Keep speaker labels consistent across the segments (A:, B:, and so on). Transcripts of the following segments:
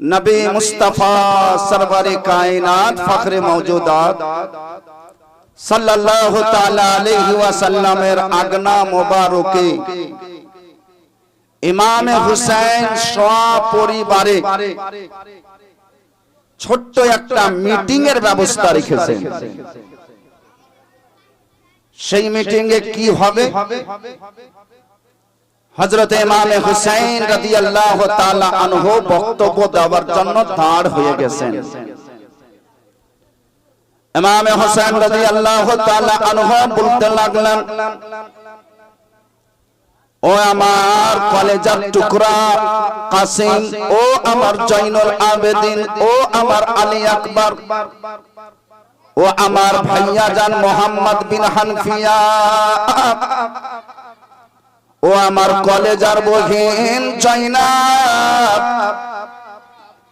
A: নবী মুস্তাফা সরওয়ারে কায়নাত ফখরে মওজুদাত সাল্লাল্লাহু তাআলা আলাইহি ওয়াসাল্লামের আগনা মোবারকে ইমামে হুসাইন সোয়া পরিবারে ছোট্ট একটা মিটিং এর ব্যবস্থা রেখেছেন। সেই মিটিং এ কি হবে? হযরত ইমামে হুসাইন রাদিয়াল্লাহু তাআলা আনহু বক্তব্য দেওয়ার জন্য হয়ে গেছেন। ও আমার কলেজার টুকরা কাসিম, ও আমার আবেদিন, ও আমার আলী আকবর, ও আমার ভাইয়া জান মোহাম্মদ বিন হানফিয়া। ও আমার কলেজার বহিন জৈনাব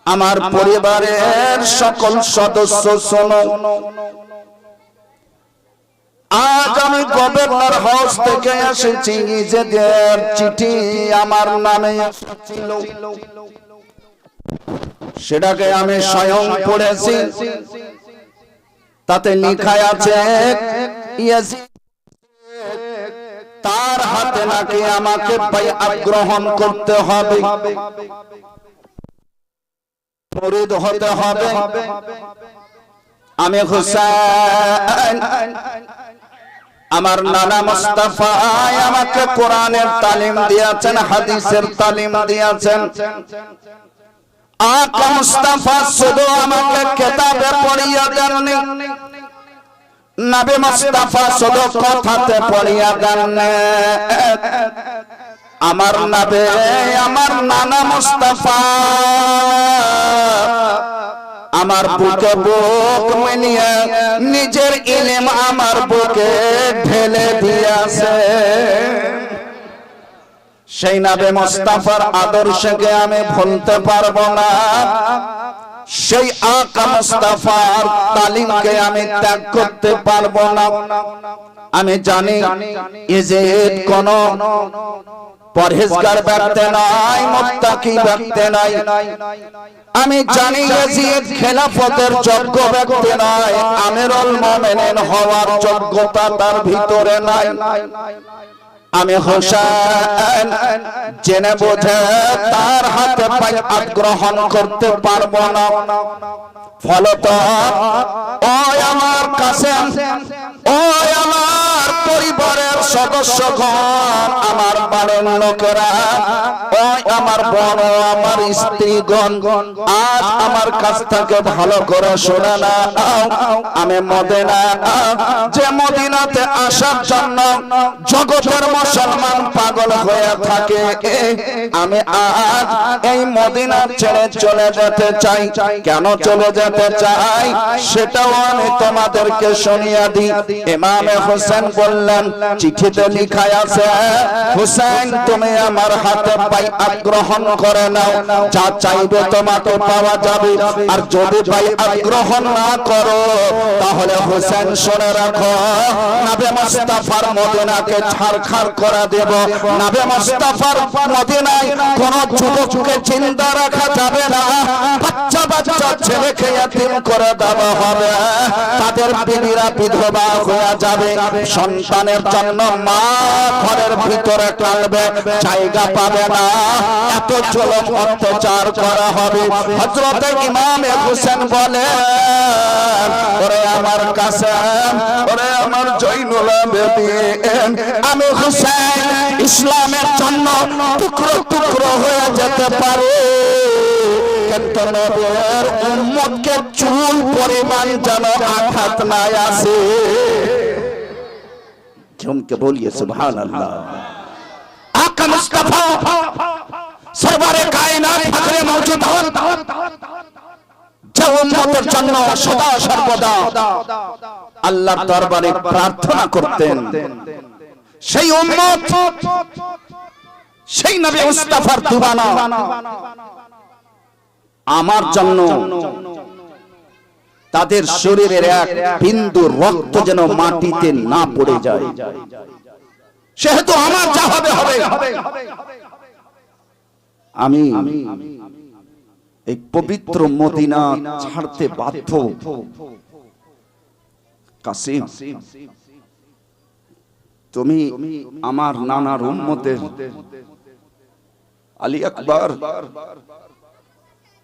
A: আমার পরিবারের সকল সদস্য শোনো। আজ আমি গভর্নর হাউস থেকে এসেছি, নিজেদের চিঠি আমার নামে এসেছিল। সেটাকে আমি স্বয়ং পড়েছি। তাতে লেখা আছে ইয়াজিদ তার হাতে নাকি আমাকে গ্রহণ করতে হবে। মুরিদ হতে হবে। আমি হুসাইন আমার নানা মুস্তাফা আমাকে কোরআনের তালিম দিয়েছেন, হাদিসের তালিম দিয়েছেন। আকা মুস্তাফা শুধু আমাকে কেতাবে পড়িয়ে দেননি। নবী মুস্তাফা শুধু কথাতে পড়িয়া দেননি আমার নবে, আমার নানা মুস্তাফা। আমার বুকে বুক মিলিয়ে নিজের ইলেম আমার বুকে ঢেলে দিয়েছে। সেই নাবে মোস্তাফার আদর্শকে আমি ভুলতে পারব না। সেই আকা মোস্তাফার তালিমকে আমি ত্যাগ করতে পারব না। আমি জানি ইজেদ কোন পরহেজগার ব্যক্তি নাই, মুত্তাকি ব্যক্তি নাই। আমি জানি ইয়াজিদ খেলাফতের যোগ্য ব্যক্তি নয় আমিরুল মুমিনিন হওয়ার যোগ্যতা তার ভিতরে নাই। আমি হোসেন, জেনে বোঝে তার হাতে পাই গ্রহণ করতে পারব না। ফলত ও আমার কাছে ও আমার পরিবারের সদস্যগণ, আমার বাড়ির লোকেরা ও আমার বোন আমার স্ত্রীগণ, আজ আমার কাছ থেকে ভালো করে শোনা না আমি মদিনা যে মদিনাতে আসার জন্য জগতের মুসলমান পাগল হয়ে থাকে। আমি আজ এই মদিনা ছেড়ে চলে যেতে চাই। কেন চলে যেতে চাই? সেটাও আমি তোমাদেরকে শুনিয়ে দিই। ইমামে হোসেন বললেন, চিঠিতে লেখা আছে, হোসেন, তুমি আমার হাতে পাই আগ্রহণ করে নাও। যা চাইবে তোমাকে পাওয়া যাবে। আর যদি পাই আগ্রহণ না করো, তাহলে হোসেন শুনে রাখো, নাবে মুস্তাফার মদিনাকে ছারখার করে দেব। নাবে মুস্তাফার মদিনায় কোন যুবককে চিন্তা রাখা যাবে না। বাচ্চা বাচ্চা ছেলেকে এতিম করে দেওয়া হবে। তাদের বিবিরা বিধবা হয়ে যাবে। সন্তানের জন্য মা ঘরের ভিতরে টানবে, জায়গা পাবে না। এত জলম অত্যাচার করা হবে। হজরত ইমামে হোসেন বলে, ওরে আমার কাছে, ওরে আমার জৈনুল আমি ইসলামের জন্য টুকরো টুকরো হয়ে যেতে পারে। চুল পরিমাণ যেন আঘাত নাই আসে। ঝুমকে বলিয়ে সুবহান আল্লাহ আল্লাহর দরবারে প্রার্থনা করতেন। সেই উম্মত, সেই নবী মুস্তাফার দিওয়ানা আমার জন্য তাদের শরীরের এক বিন্দু রক্ত যেন মাটিতে না পড়ে যায়। সেহেতু আমার যা হবে হবে। আমি এই পবিত্র মদিনা ছাড়তে বাধ্য। কাসিম। তুমি আমার নানার উম্মতের আলী আকবর,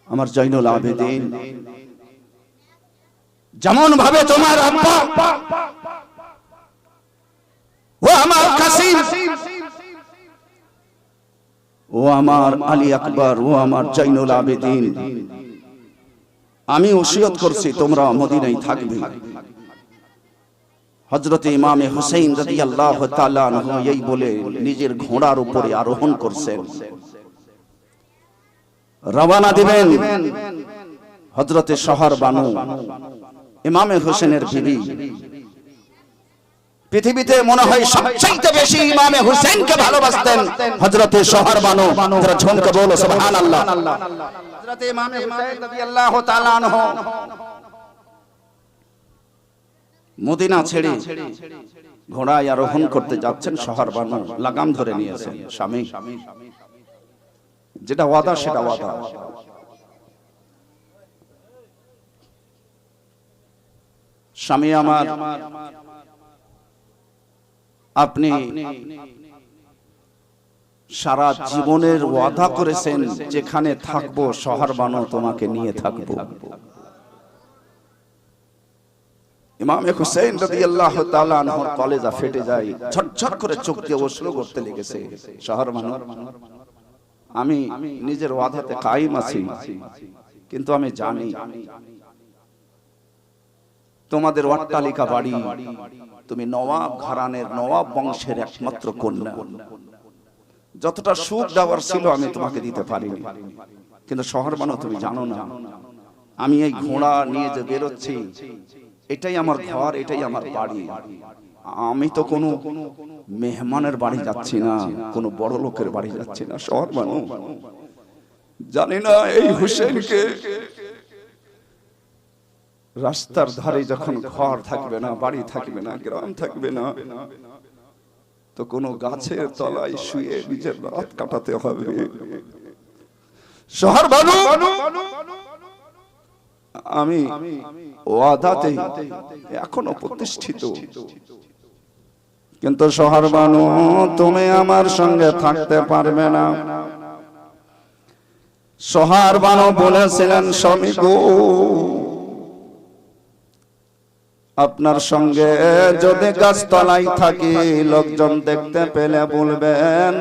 A: আমার জৈনুল আবেদিন। যেমন ভাবে তোমার ও আমার ও আমার আলী আকবর, ও আমার জৈনুল আবেদিন। আমি ওসিয়ত করছি তোমরা মদিনায় থাকবে। হজরত ইমামে হুসেইন রাদি আল্লাহ এই বলে নিজের ঘোড়ার উপরে আরোহণ করছেন। রওয়ানা দিবেন। হজরতে শহর বানু। ইমামে হোসেনের বিবি। পৃথিবীতে মনে হয় সবচেয়ে বেশি ইমামে হুসেনকে ভালোবাসতেন হজরতে শহর বানু। যারা ঝুমকে বলো সুবহানাল্লাহ। হজরতে ইমামে হুসেন রাদিয়াল্লাহু তাআলা আনহু। মদিনা ছেড়ে ঘোড়ায় আরোহণ করতে যাচ্ছেন শহর বানু লাগাম ধরে নিয়েছেন স্বামী। যেটা ওয়াদা সেটা ওয়াদা। স্বামী আমার আপনি সারা জীবনের ওয়াদা করেছেন যেখানে থাকব শহর বানো তোমাকে নিয়ে থাকব। ইমাম হুসেন তাআলা আনহুর কলেজা ফেটে যায় ঝরঝর করে চোখ দিয়ে অশ্রু করতে লেগেছে। শহর বানো আমি নিজের ওয়াদাতে কায়েম আছি, কিন্তু আমি জানি তোমাদের অট্টালিকা বাড়ি, তুমি নবাব ঘরানের নবাব বংশের একমাত্র কন্যা। যতটা সুখ দেওয়ার ছিল আমি তোমাকে দিতে পারিনি। কিন্তু শহর বানো তুমি জানো না, আমি এই ঘোড়া নিয়ে যে বেরোচ্ছি এটাই আমার ঘর এটাই আমার বাড়ি। আমি তো কোনো মেহমানের বাড়ি যাচ্ছি না কোনো বড় লোকের বাড়ি যাচ্ছি না শহর বানো জানি না এই হুসেনকে রাস্তার ধারে যখন ঘর থাকবে না বাড়ি থাকবে না গ্রাম থাকবে না তো কোনো গাছের তলায় শুয়ে নিজের রাত কাটাতে হবে। শহর বানু আমি ওয়াদাতে এখনও প্রতিষ্ঠিত। কিন্তু শহর বানু তুমি আমার সঙ্গে থাকতে পারবে না। সোহার বানু বলেছিলেন স্বামী গো আপনার সঙ্গে যদি গাছতলায় থাকি লোকজন দেখতে পেলে বলবে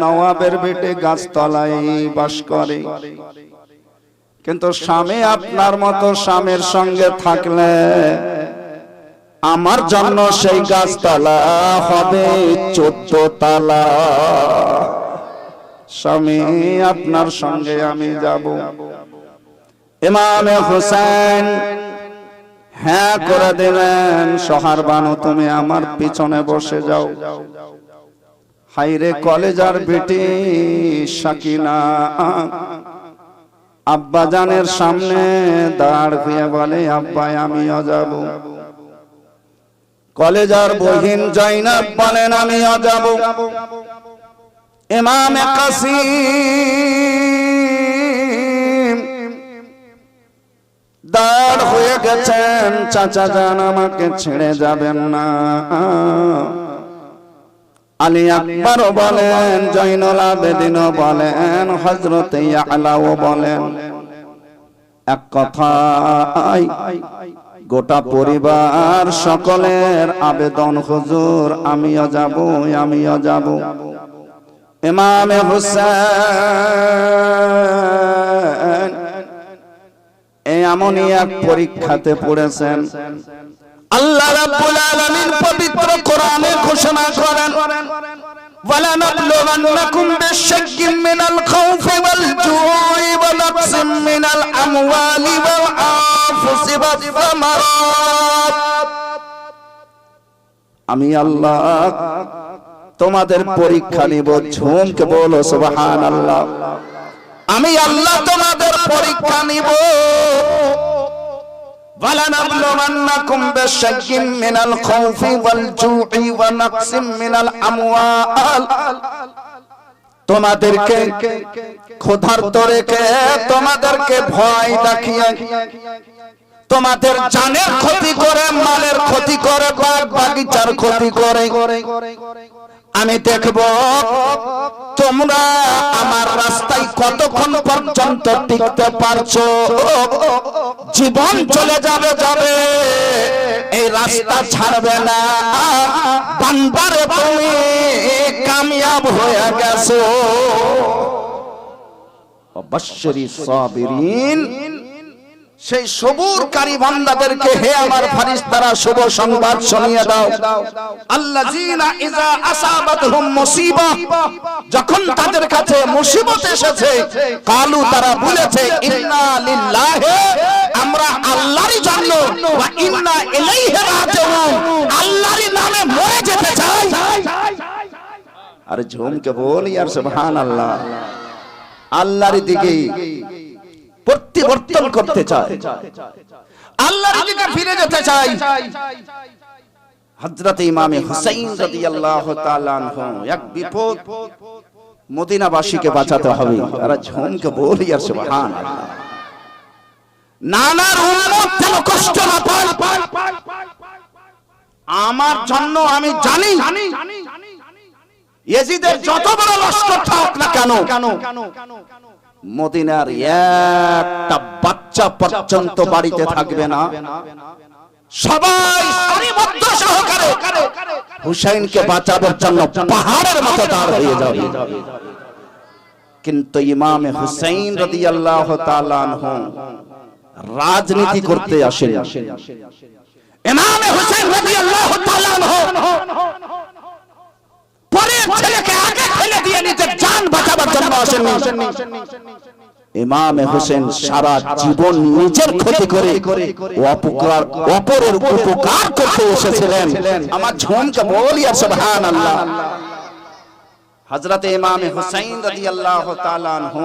A: নওয়াবের বেটে গাছতলায় বাস করে। কিন্তু স্বামী আপনার মতো স্বামীর সঙ্গে থাকলে আমার জন্য সেই গাছতলা হবে চোদ্দ তালা। স্বামী আপনার সঙ্গে আমি যাব। ইমামে হোসেন হ্যাঁ করে দিলেন। সহার বানু তুমি আমার পিছনে বসে যাও। হাইরে কলেজার বেটি সাকিনা। আব্বা জানের সামনে দাঁড় হয়ে বলে, আব্বাই আমিও যাব কলেজার বহিন জৈনাব বলেন আমিও যাব ইমামে কাসিম দাঁড় হয়ে গেছেন, চাচা যান আমাকে ছেড়ে যাবেন না। আলী আকবর বলেন জৈনুল আবেদিনও বলেন হজরত আলাও বলেন, এক গোটা পরিবার সকলের আবেদন, হুজুর, আমিও যাব আমিও যাব। ইমামে হুসেন এমনই এক পরীক্ষাতে পড়েছেন। আল্লাহ রাব্বুল আলামিন পবিত্র কোরআনে ঘোষণা করেন ولنبلونكم بالشك من الخوف والجوع ونقص من الأموال والأنفس والثمرات আমি আল্লাহ তোমাদের পরীক্ষা নিব ঝুমকে বলো সুবহান আল্লাহ আমি আল্লাহ তোমাদের পরীক্ষা নিব ولنبلونكم بشيء من الخوف والجوع ونقص من الأموال তোমাদেরকে ক্ষুধার্ত রেখে তোমাদেরকে ভয় দেখিয়ে তোমাদের জানের ক্ষতি করে মালের ক্ষতি করে বাগ বাগিচার ক্ষতি করে আমি দেখব তোমরা আমার রাস্তায় কতক্ষণ পর্যন্ত টিকতে পারছ? জীবন চলে যাবে যাবে। এই রাস্তা ছাড়বে না। বান্দারে তুমি কামিয়াব হয়ে গেছো। অবশ্যই সাবিরিন। সেই সবুরকারী বান্দাদেরকে হে আমার ফারিস্তারা, শুভ সংবাদ শুনিয়ে দাও। আল্লাযীনা ইযা আসাবাতহুম মুসিবা, যখন তাদের কাছে মুসিবত এসেছে, কালু তারা বলেছে, ইন্না লিল্লাহি, আমরা আল্লাহরই জন্য ওয়া ইন্না ইলাইহি রাজিউন, আল্লাহরই নামে মরে যেতে চাই। আরে ঝুমকে বল ইয়ার সুবহানাল্লাহ। আল্লাহর দিকে প্রত্যাবর্তন করতে চায়। আল্লাহর দিকে ফিরে যেতে চাই হযরত ইমামে হুসাইন রাদিয়াল্লাহু তাআলা আনহু এক বিপদ মদিনাবাসীকে বাঁচাতে হবে। আর ঝুমকে বলি আর সুবহানাল্লাহ। নানার উম্মত যেন কষ্ট না পায়। আমার জন্য আমি জানি। ইয়েজিদের যত বড় লস্কর থাক না কেন কেন? মদিনার একটা বাচ্চা পর্যন্ত বাড়িতে থাকবে না। কিন্তু রাজনীতি করতে আসেন। পরের ছেলেকে আগে ফেলে দিয়ে নিজের জান বাঁচাবার জন্য আসেননি। ইমামে হোসেন সারা জীবন নিজের ক্ষতি করে অপকার অপরের উপকার করতে এসেছিলেন। আমার ঝুমকে বলি আর সুবহানাল্লাহ। হযরত ইমামে হুসাইন রাদিয়াল্লাহু তাআলা আনহু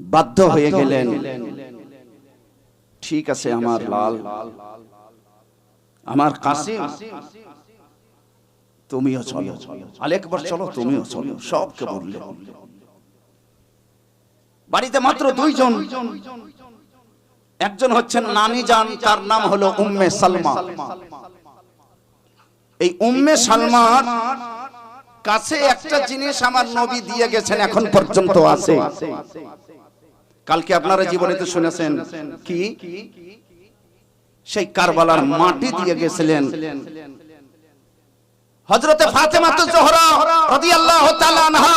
A: বাধ্য হয়ে গেলেন। ঠিক আছে আমার লাল। আমার কাসিম। তুমিও চলো। আরেকবার চলো, তুমিও চলো। সবকে বললে? বাড়িতে মাত্র দুইজন। একজন হচ্ছেন নানি জান, তার নাম হলো উম্মে সালমা। এই উম্মে সালমার কাছে একটা জিনিস আমার নবী দিয়ে গেছেন, এখন পর্যন্ত আছে। কালকে আপনারা জীবনে তো শুনেছেন। কি? সেই কারবালার মাটি দিয়ে গেছিলেন। হযরতে ফাতেমা তো জোহরা রাদিয়াল্লাহু তাআলা আনহা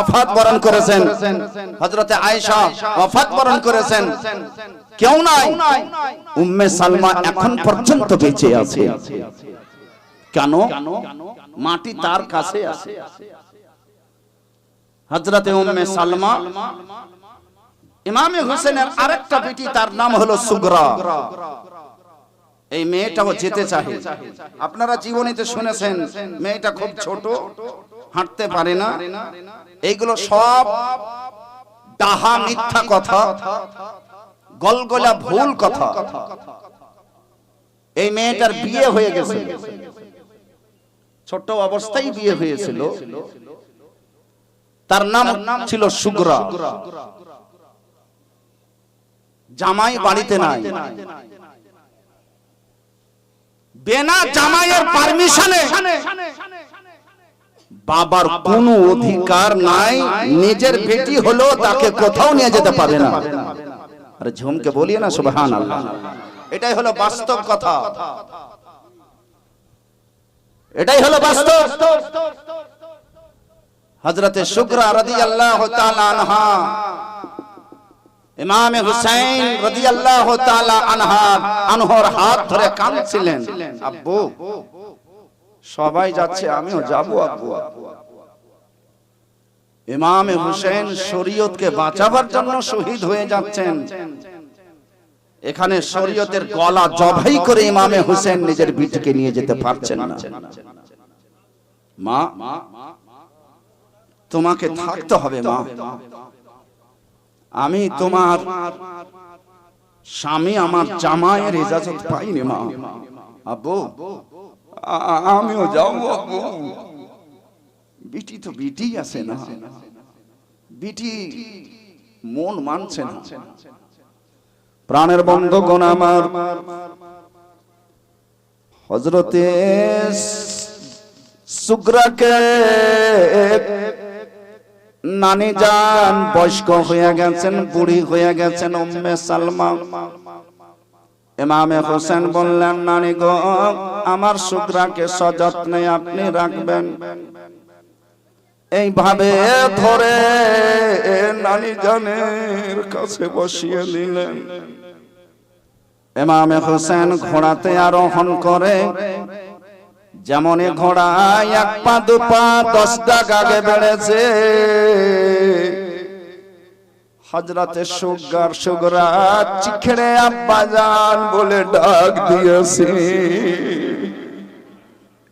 A: ওফাত বরণ করেছেন। হযরতে আয়েশা ওফাত বরণ করেছেন। কেউ নাই। উম্মে সালমা এখন পর্যন্ত বেঁচে আছে। কেন? মাটি তার কাছে আছে। হযরতে উম্মে সালমা ইমামে হোসেনের আরেকটা বেটি তার নাম হলো সুগরা। এই মেয়েটাও যেতে চাহে। আপনারা জীবনীতে শুনেছেন মেয়েটা খুব ছোট হাঁটতে পারে না। এইগুলো সব ডাহা মিথ্যা কথা গলগলা ভুল কথা। এই মেয়েটার বিয়ে হয়ে গেছে ছোট অবস্থায় বিয়ে হয়েছিল। তার নাম ছিল সুগ্রা। জামাই বাড়িতে নাই। বেনা জামাইয়ের পারমিশনে বাবার কোনো অধিকার নাই, নিজের বেটি হলো তাকে কোথাও নিয়ে যেতে পারে না। আরে ঝুমকে বলিয়ে না সুবহান আল্লাহ এটাই হলো বাস্তব কথা। এটাই হলো বাস্তব। হযরতে শুকরা রাদিয়াল্লাহু তাআলা আনহা ইমামে হুসাইন রাদিয়াল্লাহু তাআলা আনহা, আনহর হাত ধরে কাঁদছিলেন। আব্বু, সবাই যাচ্ছে, আমিও যাব, আব্বু ইমামে হুসেন শরীয়তকে বাঁচাবার জন্য শহীদ হয়ে যাচ্ছেন। এখানে শরীয়তের গলা জবাই করে ইমামে হুসেন নিজের বিটিকে নিয়ে যেতে পারছেন না। মা, তোমাকে থাকতে হবে, মা। আমি তোমার স্বামী, আমার জামাইয়ের ইজাজত পাইনি মা। আব্বু আমিও যাব আব্বু। বিটি তো বিটি আছে না। বিটি মন মানছে না। প্রাণের বন্ধগণ আমার হজরতে সুগ্রাকে নানি যান বয়স্ক হয়ে গেছেন বুড়ি হয়ে গেছেন উম্মে সালমা। ইমামে হোসেন বললেন নানি গো আমার সুগ্রাকে সযত্নে আপনি রাখবেন। এইভাবে ধরে নানি জানের কাছে বসিয়ে দিলেন। ইমামে হোসেন ঘোড়াতে আরোহণ করে। যেমন ঘোড়া এক পা, দু পা দশটা গাগে বেড়েছে। হজরতে সুগার সুগরা চিখড়ে আব্বা যান বলে ডাক দিয়েছে।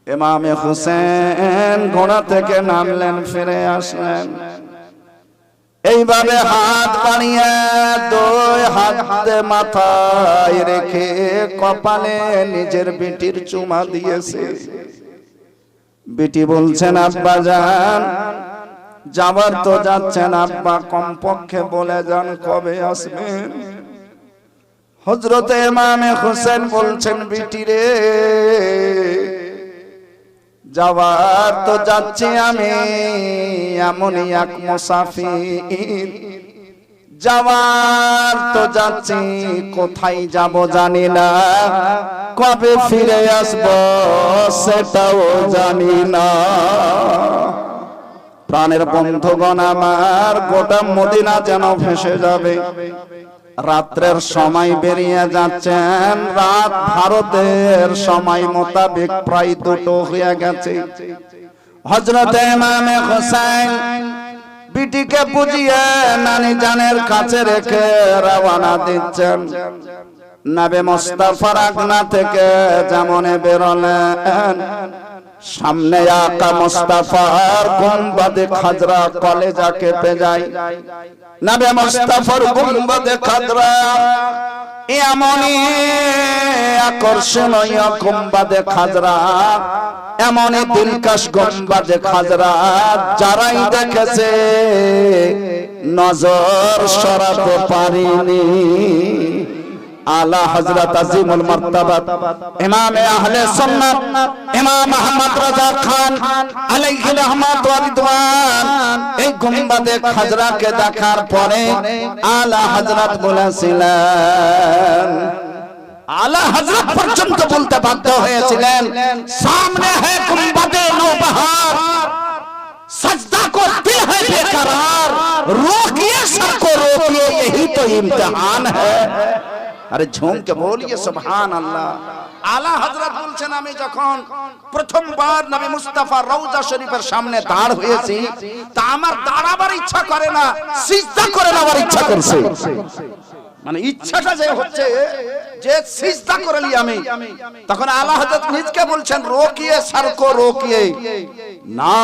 A: এমামে হুসেন ঘোড়া থেকে নামলেন, ফিরে আসলেন। এইভাবে হাত বাড়িয়ে দুই হাত মাথায় রেখে কপালে নিজের বেটির চুমা দিয়েছে। বেটি বলছেন আব্বা যান যাবার তো যাচ্ছেন আব্বা কমপক্ষে বলে যান কবে আসবেন? হজরতে ইমামে হোসেন বলছেন বেটি রে যাওয়ার তো যাচ্ছি আমি এমনই এক মুসাফির। যাওয়ার তো যাচ্ছি কোথায় যাব জানি না। কবে ফিরে আসব সেটাও জানি না। প্রাণের বন্ধুগণ আমার গোটা মদিনা যেন ভেসে যাবে। রাত্রের সময় বেরিয়ে যাচ্ছেন। রাত ভারতের সময় মোতাবেক প্রায় দুটো হয়ে গেছে। হজরত ইমামে হোসেন বিটিকে বুঝিয়ে নানি জানের কাছে রেখে রওনা দিচ্ছেন। নাবে মোস্তাফার আগনা থেকে যেমনে বেরোলেন সামনে আকা মোস্তাফার গুম্বাদে খাজরা কলেজা কেঁপে যায় নবে মোস্তাফার গুম্বাদে খাজরা। এমনই আকর্ষণীয় গুম্বাদে খাজরা। এমনই দিলকাশ গুম্বাদে খাজরা। যারাই দেখেছে, নজর সরাতে পারিনি। আলা হযরত আজিমুল মারতাবাত ইমাম আহলে সুন্নাত ইমাম আহমদ রাজা খান আলাইহি রহমাত ওয়া রিদওয়ান এই গুম্বাদে খাজরাকে দেখার পরে আলা হযরত বলেছিলেন আলা হযরত পর্যন্ত বলতে বাধ্য হয়েছিলেন সামনে है গুম্বাদে নৌবাহার सजदा को दिल है बेकरार रोकिए सबको रोकिए यही तो इम्तिहान है আরে ঝুমকে বলিয়ে সুবহান আল্লাহ আলা হযরত বলছেন, আমি যখন প্রথমবার নবী মুস্তাফা রওজা শরীফের সামনে দাঁড় হয়েছি, তা আমার দাঁড়াবার ইচ্ছা করে না, সিজদা করে নেওয়ার ইচ্ছা করছে। মানে ইচ্ছাটা যে হচ্ছে, যে সিজদা করলি আমি, তখন আলা হযরত নিজকে বলছেন, রোকিয়ে সারকো, রোকিয়ে। না,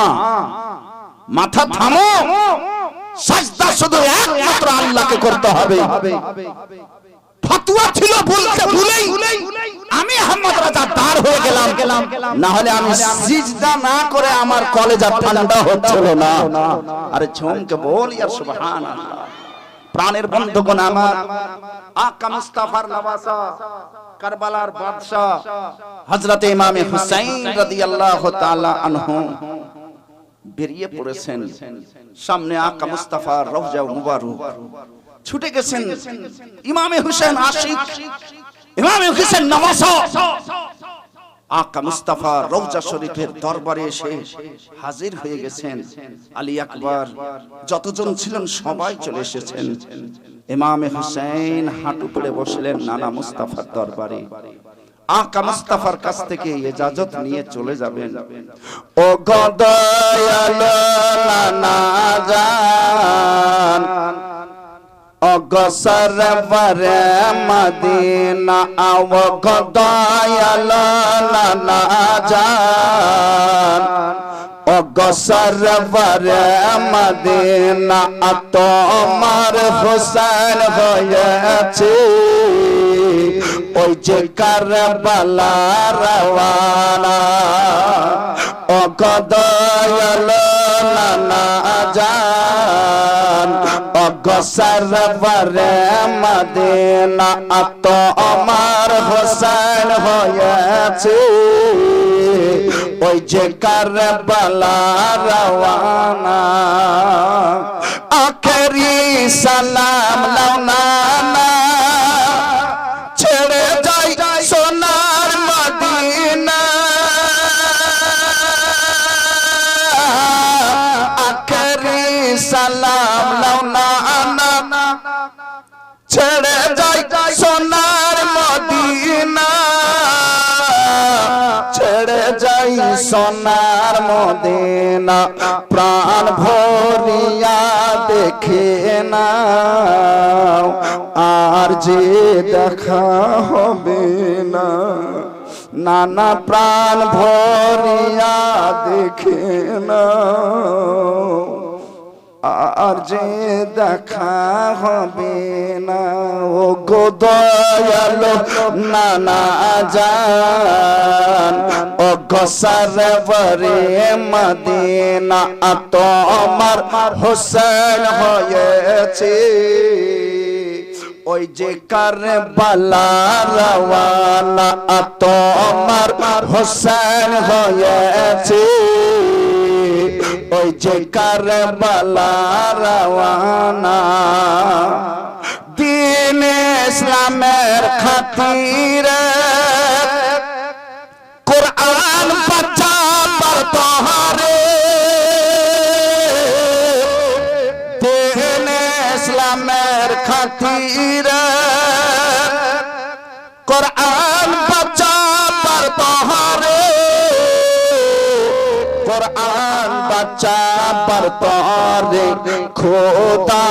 A: মাথা থামো, সাজদা শুধু একমাত্র আল্লাহকে করতে হবে। ফতোয়া ছিল বলতে ভুলেই আমি আহমদ রাজা দাঁড় হয়ে গেলাম। গেলাম না হলে আমি সিজদা না করে আমার কলেজা ঠান্ডা হচ্ছিল না। আরে ঝুমকে বলি আর সুবহানাল্লাহ। প্রাণের বন্ধুগণ আমার আকা মুস্তাফার নওয়াসা কারবালার বাদশা হযরতে ইমামে হুসাইন রাদিয়াল্লাহু তাআলা আনহু বেরিয়ে পড়েছেন। সামনে আকা মুস্তাফার রওজা মুবারক। ছুটে গেছেন ইমামে হুসেন আশিক, ইমামে হুসেন নওয়াসা। আকা মুস্তাফা রওজা শরীফের দরবারে এসে হাজির হয়ে গেছেন আলী আকবর। যতজন ছিলেন সবাই চলে এসেছেন। ইমামে হুসেন হাঁটু পড়ে বসলেন নানা মুস্তাফার দরবারে। আকা মুস্তাফার কাছ থেকে ইজাজত নিয়ে চলে যাবেন। ও গদয়াল নানা জান অগসর বরে মদিনা আও গদয়াল নানা জান। অগসর বরে মদিনা তোমার হোসেন হয়েছে। ওই যে কারবালা রওয়ানা। ও গদয়াল নানা জান। অগসর বরে মদিনা তো আমার হোসেন হয়েছে। ওই যে কারবালা রওয়ানা আখেরি সালাম লাউনানা সোনার মদিনা প্রাণ ভরিয়া দেখে না আর যে দেখা হবে না। নানা প্রাণ ভরিয়া দেখে না আর যে দেখা হবে না। ও গো দয়ালো নানা জান ও গসার বরে মদিনা তোমার হোসেন হয়েছে। ওই যে কারবালা রওয়ানা তোমার হোসেন হয়েছে। ওই যে কারবালা রওয়ানা দিন ইসলামের খাতিরে তোরে খোদা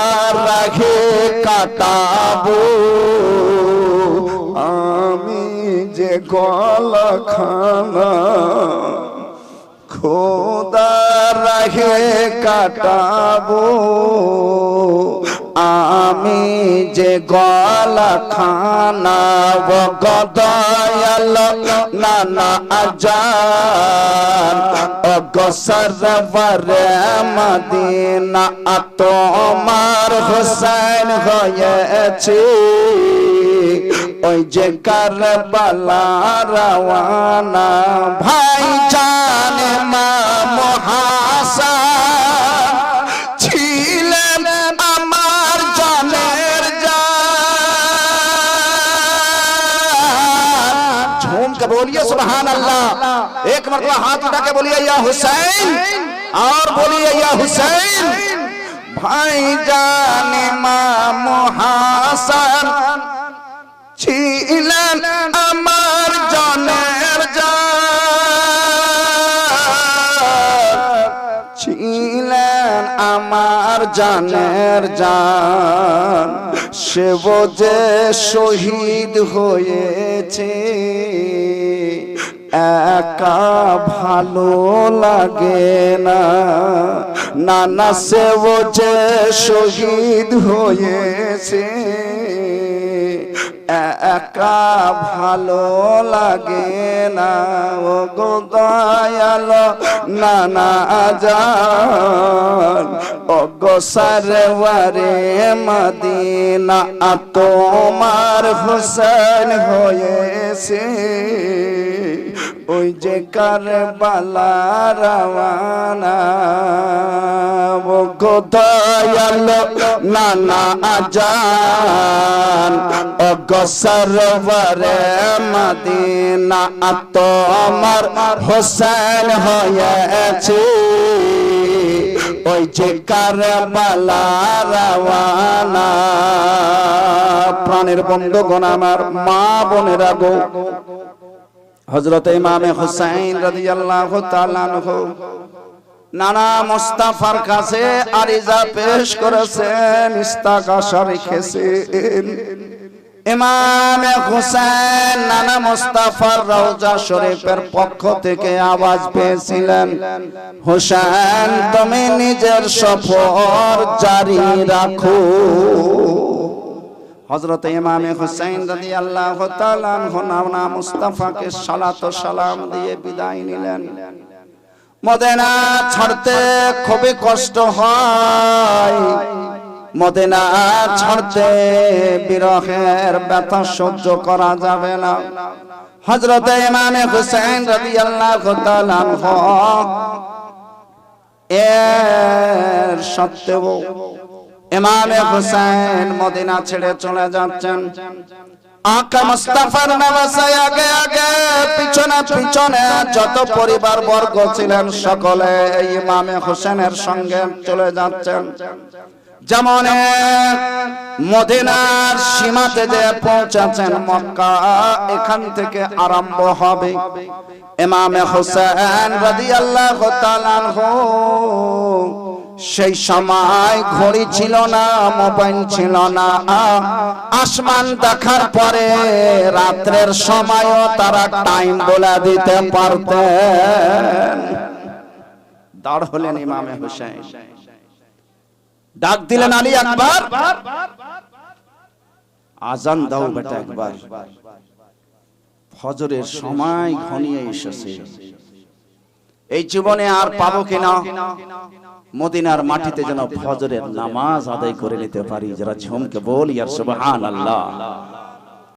A: রাখে কাটাবো আমি যে গলা খানা খোদা রাখে কাটাবো আমি যে গলা খানা গদয়াল, নানা আজান। অগসর বরে মদিনা, তোমার হোসেন হয়েছে। ওই যে কারবালা রওয়ানা, ভাই জানে মা बोलिए सुबहान अल्लाह एक मरतबा हाथ उठा के बोलिए या हुसैन और बोलिए या हुसैन भाई जाने मां मुहासन ছিলেন আমার জনের জান ছিলেন আমার জানের জান সে যে শহীদ হয়েছে একা ভালো লাগে না। নানা সে যে শহীদ হয়েছে। একা ভালো লাগে না। ও গো দয়াল, নানা যান ও গো সারওয়ারে মদিনা, তোমার হোসেন হয়েছে। ওই যে কারবালা রওয়ানা, ও দয়াল নানা আজান, ও গো সরবরে মদিনা তোমার হোসেন হয়েছে। ওই যে কারবালা রওয়ানা, প্রাণের বন্ধুগণ আমার মা বোনেরা গো হজরত ইমামে হুসাইন রাদিয়াল্লাহু তাআলা নানা মুস্তাফার কাছে আরিজা পেশ করেছেন ইস্তাকাশা রেখেছেন ইমামে হুসেন নানা মুস্তাফার রওজা শরীফের পক্ষ থেকে আওয়াজ পেয়েছিলেন হুসেন তুমি নিজের সফর জারি রাখো। হজরত ইমামে হুসাইন রাদি আল্লাহ নানা মুস্তাফাকে সালাত সালাম দিয়ে বিদায় নিলেন। মদিনা ছাড়তে খুবই কষ্ট হয়। মদিনা ছাড়তে বিরহের ব্যথা সহ্য করা যাবে না। হযরত ইমামে হুসাইন তাআলা আনহু এর সত্ত্বেও ইমামে হুসাইন মদিনা ছেড়ে চলে যাচ্ছেন। আকা মুস্তাফার নামাজে আগে আগে পিছনে পিছনে যত পরিবার বর্গ ছিলেন সকলে ইমামে হোসেনের সঙ্গে চলে যাচ্ছেন। যেমন মদিনার সীমাতে যে পৌঁছাচ্ছেন মক্কা, এখান থেকে আরম্ভ হবে। ইমামে হোসেন রাদিয়াল্লাহু তাআলা সেই সময় ঘড়ি ছিল না, মোবাইল ছিল না। আসমান দেখার পরে রাত্রের সময়ও তারা টাইম বলে দিতে পারতেন। দাঁড় হলেন ইমামে হোসেন ডাক দিলেন আলী একবার আজান দাও বেটা একবার। ফজরের সময় ঘনিয়ে এসেছে। এই জীবনে আর পাবো কিনা? মদিনার মাটিতে যেন ফজরের নামাজ আদায় করে নিতে পারি যারা ঝুমকে বলি আর সুবহান আল্লাহ